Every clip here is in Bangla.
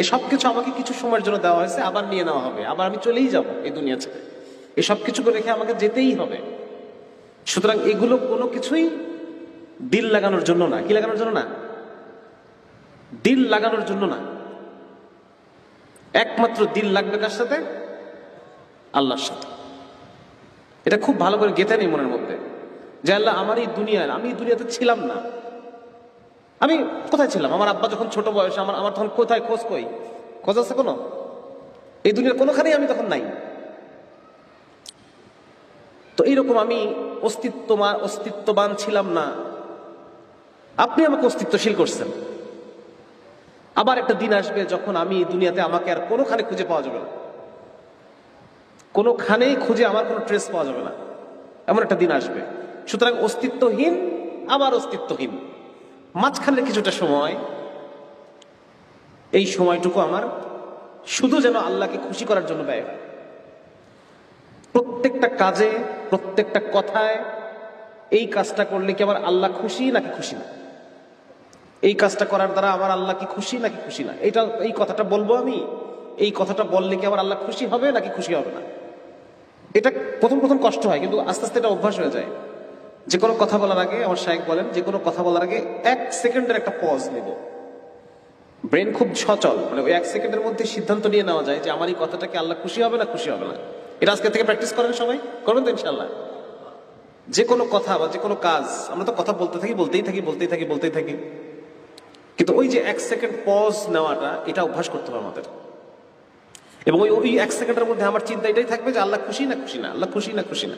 এই সব কিছু আমাকে কিছু সময়ের জন্য দেওয়া হয়েছে, আবার নিয়ে নেওয়া হবে, আবার আমি চলেই যাব এই দুনিয়া ছেড়ে। এই সব কিছু করে রেখে আমাকে যেতেই হবে। সুতরাং এগুলো কোনো কিছুই দিল লাগানোর জন্য না। কি লাগানোর জন্য না? দিল লাগানোর জন্য না। একমাত্র দিল লাগবে কার সাথে? আল্লাহর সাথে। এটা খুব ভালো করে গেতে নেই মনের মধ্যে। যে আল্লাহ, আমার এই দুনিয়ায়, আমি এই দুনিয়াতে ছিলাম না। আমি কোথায় ছিলাম? আমার আব্বা যখন ছোট বয়স আমার আমার তখন কোথায়, খোঁজ কই? খোঁজ আছে কোনো? এই দুনিয়ার কোনোখানেই আমি তখন নাই। তো এইরকম আমি অস্তিত্বমান অস্তিত্ববান ছিলাম না। আপনি আমাকে অস্তিত্বশীল করছেন। আবার একটা দিন আসবে যখন আমি দুনিয়াতে আমাকে আর কোনোখানে খুঁজে পাওয়া যাবে না। কোনোখানেই খুঁজে আমার কোনো ট্রেস পাওয়া যাবে না। এমন একটা দিন আসবে। সুতরাং অস্তিত্বহীন, আবার অস্তিত্বহীন। মাঝখানের কিছুটা সময়, এই সময়টুকু আমার শুধু যেন আল্লাহকে খুশি করার জন্য ব্যয় হয়। প্রত্যেকটা কাজে, প্রত্যেকটা কথায় এই কাজটা করলে কি আমার আল্লাহ খুশি নাকি খুশি না? এই কাজটা করার দ্বারা আমার আল্লাহ কি খুশি নাকি খুশি না? এটা এই কথাটা বলব আমি? এই কথাটা বললে কি আমার আল্লাহ খুশি হবে নাকি খুশি হবে না? এটা প্রথম প্রথম কষ্ট হয়, কিন্তু আস্তে আস্তে এটা অভ্যাস হয়ে যায়। যে কোনো কথা বলার আগে আমার শাহেক বলেন, যে কোনো কথা বলার আগে এক সেকেন্ডের একটা পজ নেব। ব্রেন খুব সচল মানে ওই এক সেকেন্ডের মধ্যে সিদ্ধান্ত নিয়ে নেওয়া যায় যে আমার এই কথাটাকে আল্লাহ খুশি হবে না খুশি হবে না। এটা আজকে থেকে প্র্যাকটিস করেন সবাই? করবেন তো ইনশাল্লাহ যে কোনো কথা বা যে কোনো কাজ, আমরা তো কথা বলতে থাকি, বলতেই থাকি বলতেই থাকি বলতেই থাকি। কিন্তু ওই যে এক সেকেন্ড পজ নেওয়াটা, এটা অভ্যাস করতে হবে আমাদের। এবং ওই ওই এক সেকেন্ডের মধ্যে আমার চিন্তা এটাই থাকবে যে আল্লাহ খুশি না খুশি না, আল্লাহ খুশি না খুশি না।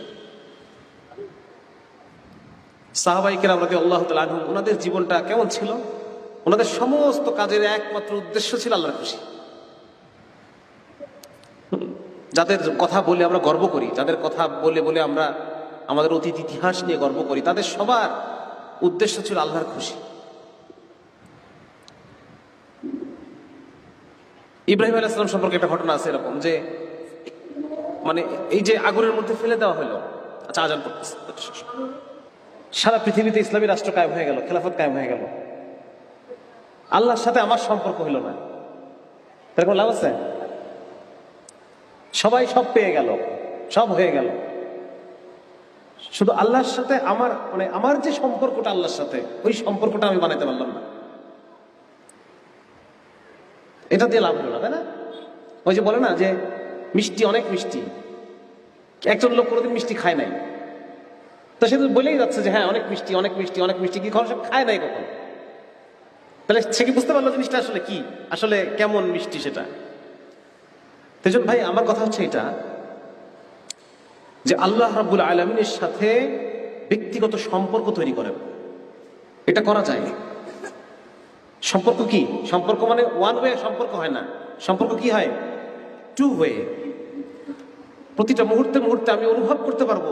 সাহাবাইকের আমরা আল্লাহ আনহুম, ওনাদের জীবনটা কেমন ছিল? ওনাদের সমস্ত কাজের একমাত্র উদ্দেশ্য ছিল আল্লাহর খুশি। যাদের কথা বলে আমরা গর্ব করি, যাদের কথা বলে বলে আমরা আমাদের অতীত ইতিহাস নিয়ে গর্ব করি, তাদের সবার উদ্দেশ্য ছিল আল্লাহর খুশি। ইব্রাহিম আলাইসালাম সম্পর্কে একটা ঘটনা আছে এরকম যে মানে এই যে আগুনের মধ্যে ফেলে দেওয়া হলো আচ্ছা আজান করতেছে সারা পৃথিবীতে ইসলামী রাষ্ট্র কায়েম হয়ে গেল, খেলাফত কায়েম হয়ে গেল। আল্লাহর সাথে আমার সম্পর্ক হইল না। তার কোনো লাভ আছে? সবাই সব পেয়ে গেল, সব হয়ে গেল। শুধু আল্লাহর সাথে আমার মানে আমার যে সম্পর্কটা আল্লাহর সাথে, ওই সম্পর্কটা আমি বানাইতে পারলাম না। এটা দিয়ে লাভ হলো না, তাই না? ওই যে বলে না যে মিষ্টি অনেক মিষ্টি। একজন লোক কোনোদিন মিষ্টি খায় নাই। তো সে তো বলেই যাচ্ছে যে হ্যাঁ অনেক মিষ্টি অনেক মিষ্টি অনেক মিষ্টি। কি সব খায় নাই কখন? তাহলে সে কি বুঝতে পারল জিনিসটা আসলে কি? আসলে কেমন মিষ্টি সেটা? তেজন ভাই, আমার কথা হচ্ছে এটা যে আল্লাহ রাবুল আলমিনের সাথে ব্যক্তিগত সম্পর্ক তৈরি করেন। এটা করা যায়। সম্পর্ক কি? সম্পর্ক মানে ওয়ান ওয়ে সম্পর্ক হয় না। সম্পর্ক কি হয়? টু ওয়ে প্রতিটা মুহূর্তে মুহূর্তে আমি অনুভব করতে পারব।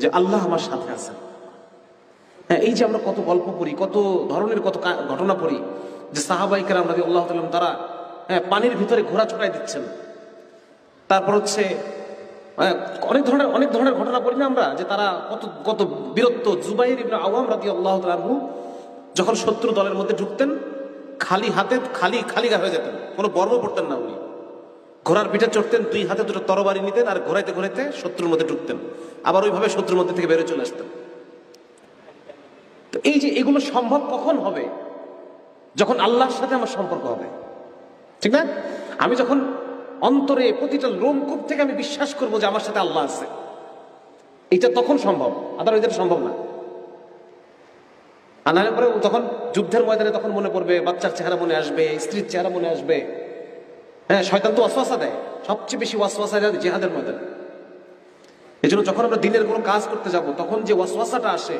যে আল্লাহ আমার সাথে আছে। হ্যাঁ এই যে আমরা কত গল্প পড়ি কত ধরনের কত ঘটনা পড়ি যে সাহাবাইকার আমরা আল্লাহ তালাম তারা হ্যাঁ পানির ভিতরে ঘোরা ছড়াই দিচ্ছেন। তারপর হচ্ছে হ্যাঁ, অনেক ধরনের অনেক ধরনের ঘটনা পড়ি না আমরা যে তারা কত কত বীরত্ব। জুবাইর ইবনে আওয়াম রাদি আল্লাহ তালু যখন শত্রু দলের মধ্যে ঢুকতেন খালি হাতে খালি খালি গা হয়ে যেতেন কোনো বর্ম পড়তেন না উনি। ঘোড়ার পিঠে চড়তেন, দুই হাতে দুটো তরবারি নিতেন আর ঘোরাইতে ঘোরাইতে শত্রুর মধ্যে ঢুকতেন। আবার ওইভাবে শত্রুর মধ্যে থেকে বেরোয় চলে আসতেন। তো এই যে এগুলো সম্ভব কখন হবে? যখন আল্লাহর সাথে আমার সম্পর্ক হবে। ঠিক না? আমি যখন অন্তরে প্রতিটা রোমকূপ থেকে আমি বিশ্বাস করব যে আমার সাথে আল্লাহ আছে। এটা তখন সম্ভব আদারওয়াইজ এটা সম্ভব না। নাহলে পরে তখন যুদ্ধের ময়দানে তখন মনে পড়বে, বাচ্চার চেহারা মনে আসবে, স্ত্রীর চেহারা মনে আসবে। হ্যাঁ শয়তান তো ওয়াসওয়াসা দেয়। সবচেয়ে বেশি ওয়াসওয়াসা দেয় জেহাদের ময়দানে। এই জন্য যখন আমরা দিনের কোনো কাজ করতে যাব, তখন যে ওয়াসওয়াসাটা আসে,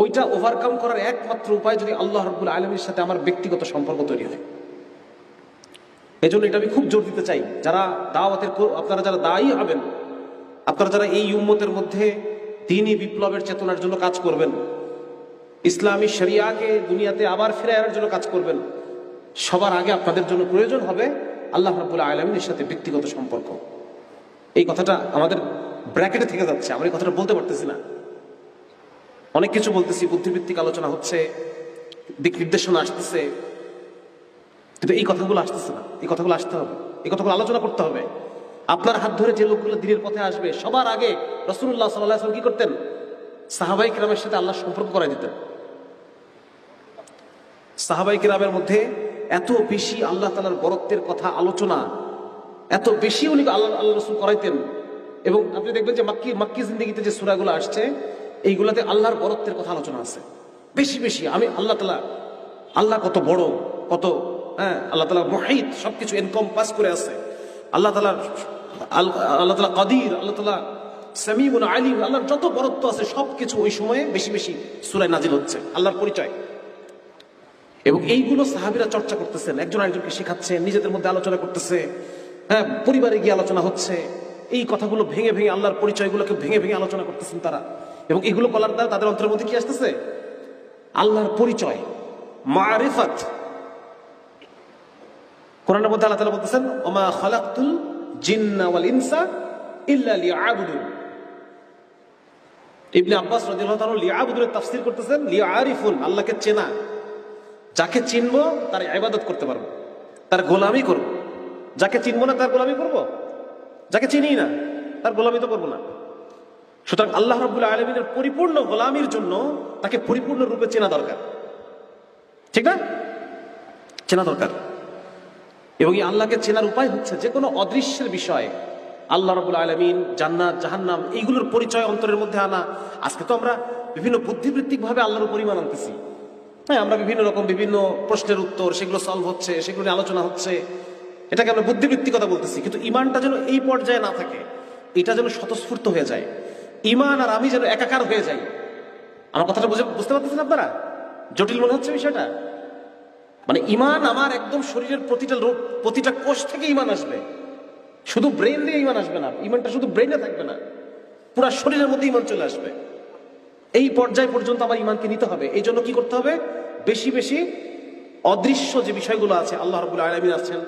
ওইটা ওভারকাম করার একমাত্র উপায় যদি আল্লাহ রব্বুল আলমীর সাথে আমার ব্যক্তিগত সম্পর্ক তৈরি হয়। এই জন্য এটা আমি খুব জোর দিতে চাই। যারা দাওয়াতের আপনারা যারা দায়ী হবেন, আপনারা যারা এই উম্মতের মধ্যে দিনই বিপ্লবের চেতনার জন্য কাজ করবেন, ইসলামী শরিয়াকে দুনিয়াতে আবার ফিরে আনার জন্য কাজ করবেন, সবার আগে আপনাদের জন্য প্রয়োজন হবে আল্লাহ রাবুল আলমিনের সাথে ব্যক্তিগত সম্পর্ক। এই কথাটা আমাদের ব্র্যাকেটে থেকে যাচ্ছে, আমরা এই কথাটা বলতে পারতেছি না। অনেক কিছু বলতেছি বুদ্ধিভিত্তিক আলোচনা হচ্ছে, দিক নির্দেশনা আসতেছে, কিন্তু এই কথাগুলো আসতেছে না। এই কথাগুলো আসতে হবে। এই কথাগুলো আলোচনা করতে হবে। আপনার হাত ধরে যে লোকগুলো দিনের পথে আসবে, সবার আগে রসুল্লাহ সাল্লাহ কি করতেন? সাহাবাই কিরামের সাথে আল্লাহ সম্পর্ক করাই দিতেন। সাহাবাই কিরামের মধ্যে এত বেশি আল্লাহ তালার বরত্বের কথা আলোচনা, এত বেশি উনি আল্লাহ আল্লাহ রসুল করাইতেন। এবং আপনি দেখবেন যে মাক্কি মাক্কি জিন্দগিতে যে সুরাগুলো আসছে, এইগুলাতে আল্লাহর বরত্বের কথা আলোচনা আছে। বেশি বেশি। আমি আল্লাহ তালা আল্লাহ কত বড়, কত হ্যাঁ আল্লাহ তালা মহিত, সবকিছু এনকম্পাস করে আছে। আল্লাহ তালা আল্লাহ তালা কাদির, আল্লাহ তালা সামিমুন আলিম, আল্লাহর যত বরত্ব আছে সবকিছু ওই সময়ে বেশি বেশি সুরায় নাজিল হচ্ছে। আল্লাহর পরিচয়। এবং এইগুলো সাহাবিরা চর্চা করতেছেন। একজন আরেকজনকে শেখাচ্ছেন নিজেদের মধ্যে আলোচনা করতেছে। হ্যাঁ পরিবারে গিয়ে আলোচনা হচ্ছে। এই কথাগুলো ভেঙে ভেঙে আল্লাহর পরিচয়গুলোকে ভেঙে ভেঙে আলোচনা করতেছেন তারা। এবং এগুলো বলার দ্বারা তাদের অন্তরের মধ্যে কি আসতেছে? আল্লাহর পরিচয়, মারিফাত। কোরআনের মধ্যে আল্লাহ তাআলা বলতেছেন, ওমা খালাকতুল জিন্না ওয়াল ইনসা ইল্লা লিয়াবুদুন। ইবনে আব্বাস রাদিয়াল্লাহু তাআলা লিয়াবুদুনের তাফসীর করতেছেন, লিয়ারিফুন, আল্লাহকে চেনা। যাকে চিনবো তার ইবাদত করতে পারব, তার গোলামি করব। যাকে চিনবো না তার গোলামি করব? যাকে চিনি না তার গোলামি তো করব না। সুতরাং আল্লাহ রাব্বুল আলমিনের পরিপূর্ণ গোলামির জন্য তাকে পরিপূর্ণ রূপে চেনা দরকার। ঠিক না? চেনা দরকার। এবং এই আল্লাহকে চেনার উপায় হচ্ছে যে কোনো অদৃশ্যের বিষয়ে আল্লাহ রবুল আলমিন জান্নাত, জাহান্নাম এইগুলোর পরিচয় অন্তরের মধ্যে আনা। আজকে তো আমরা বিভিন্ন বুদ্ধিবৃত্তিক ভাবে আল্লাহর পরিমাণ আনতেছি। হ্যাঁ আমরা বিভিন্ন রকম বিভিন্ন প্রশ্নের উত্তর, সেগুলো সলভ হচ্ছে, সেগুলো নিয়ে আলোচনা হচ্ছে। এটাকে আমরা বুদ্ধিবৃত্তিক কথা বলতেছি। কিন্তু ইমানটা যেন এই পর্যায়ে না থাকে, এটা যেন স্বতঃস্ফূর্ত হয়ে যায়। ইমান আর আমি যেন একাকার হয়ে যাই। আমার কথাটা বুঝে বুঝতে পারতেছেন আপনারা? জটিল মনে হচ্ছে বিষয়টা? মানে ইমান আমার একদম শরীরের প্রতিটা রোগ প্রতিটা কোষ থেকে ইমান আসবে। শুধু ব্রেন দিয়ে ইমান আসবে না, ইমানটা শুধু ব্রেনে থাকবে না, পুরো শরীরের মধ্যে ইমান চলে আসবে। এই পর্যায় পর্যন্ত আমার ইমানকে নিতে হবে। এই জন্য কি করতে হবে? বেশি বেশি অদৃশ্য যে বিষয়গুলো আছে, আল্লাহ রবুল আলমিন আছেন,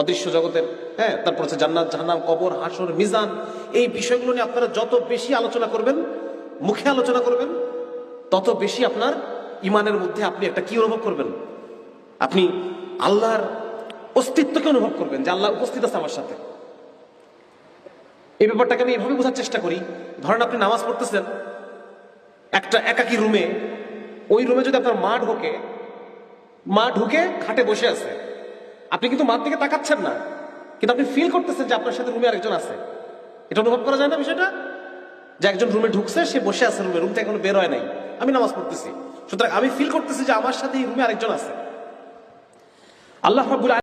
অদৃশ্য জগতের হ্যাঁ তারপর হচ্ছে জান্নাত, জাহান্নাম, কবর, হাসর, মিজান, এই বিষয়গুলো নিয়ে আপনারা যত বেশি আলোচনা করবেন, মুখে আলোচনা করবেন, তত বেশি আপনার ইমানের মধ্যে আপনি একটা কি অনুভব করবেন? আপনি আল্লাহর অস্তিত্বকে অনুভব করবেন যে আল্লাহ উপস্থিত আছে আমার সাথে। এই ব্যাপারটাকে আমি এভাবে বোঝার চেষ্টা করি। ধরেন আপনি নামাজ পড়তেছেন একটা একাকি রুমে, ওই রুমে যদি আপনার মা ঢোকে, মা ঢুকে খাটে বসে আছে। আপনি কিন্তু মার দিকে তাকাচ্ছেন না। কিন্তু আপনি ফিল করতেছেন যে আপনার সাথে রুমে আরেকজন আছে। এটা অনুভব করা যায় না বিষয়টা? যে একজন রুমে ঢুকছে, সে বসে আছে রুমে রুম থেকে এখনও বের হয় নাই। আমি নামাজ পড়তেছি। সুতরাং আমি ফিল করতেছি যে আমার সাথে এই রুমে আরেকজন আছে। আল্লাহ রাব্বুল